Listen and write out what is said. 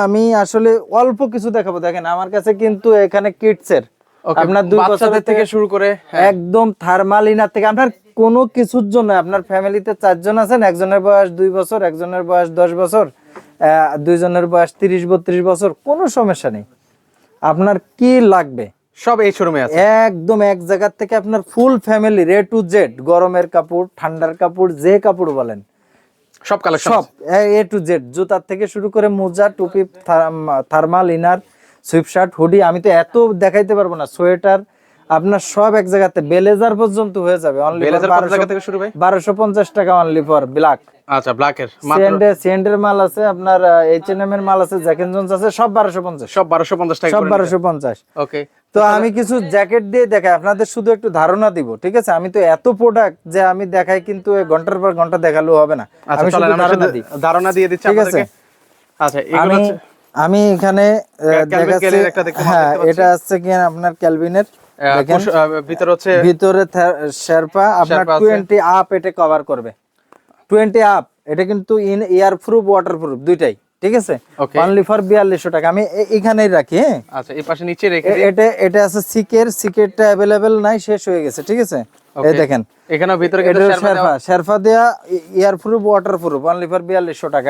আমি আসলে অল্প কিছু দেখাবো। দেখেন আমার কাছে কিন্তু এখানে Okay, আপনার দুই বছরের থেকে শুরু করে হ্যাঁ। একদম থার্মাল ইনার থেকে। আপনার কোনো কিছুর জন্য আপনার ফ্যামিলিতে চারজন আছেন একজনের বয়স দুই বছর একজনের বয়স দশ বছর আহ, দুইজনের বয়স তিরিশ বত্রিশ বছর কোনো সমস্যা নেই। আপনার কি লাগবে? সব এই শোরুমে আছে। একদম এক জায়গার থেকে আপনার ফুল ফ্যামিলি রে টু জেড গরমের কাপড় ঠান্ডার কাপড় যে কাপড় বলেন। সব কালেকশন সব, এ টু জেড জুতার থেকে শুরু করে মোজা, টুপি thermal, inner sweat shirt, hoodie, আমি তো এত দেখাইতে পারব না, সোয়েটার আপনার সব এক জায়গাতে বেলেজার পর্যন্ত হয়ে যাবে। অনলি বেলেজার কত টাকা থেকে শুরু ভাই? বারোশো পঞ্চাশ টাকা অনলি ফর ব্ল্যাক আচ্ছা ব্ল্যাকের মাল আছে আপনার এম এর মাল আছে জোন্স আছে সব টাকা সব ওকে তো আমি কিছু জ্যাকেট দিয়ে দেখাই আপনাদের শুধু একটু ধারণা দিব ঠিক আছে? আমি তো এত প্রোডাক্ট যে আমি দেখাই কিন্তু ঘণ্টার পর ঘণ্টা দেখালেও হবে না। আচ্ছা আমি শুধু ধারণা দিই। ধারণা দিয়ে দিচ্ছি ঠিক আছে। আচ্ছা এগুলো আমি এখানে দেখাচ্ছি হ্যাঁ এটা হচ্ছে কি আপনার ক্যালভিনের ভিতরে হচ্ছে ভিতরে শেরপা আপনার শেরপা আছে। টোয়েন্টি আপ এটা কভার করবে। টোয়েন্টি আপ এটা কিন্তু in air proof water proof দুইটাই ঠিক আছে? অনলি ফর বিয়াল্লিশশো টাকা। আমি এখানেই রাখি হ্যাঁ? আচ্ছা এই পাশে নিচে রেখে এটা এটা আছে সিকের সিকেরটা অ্যাভেলেবেল নাই শেষ হয়ে গেছে ঠিক আছে? এই দেখেন। এখানেও ভিতরে কিন্তু শেরপা শেরপা। দেয়া air proof water proof only for বিয়াল্লিশশো টাকা।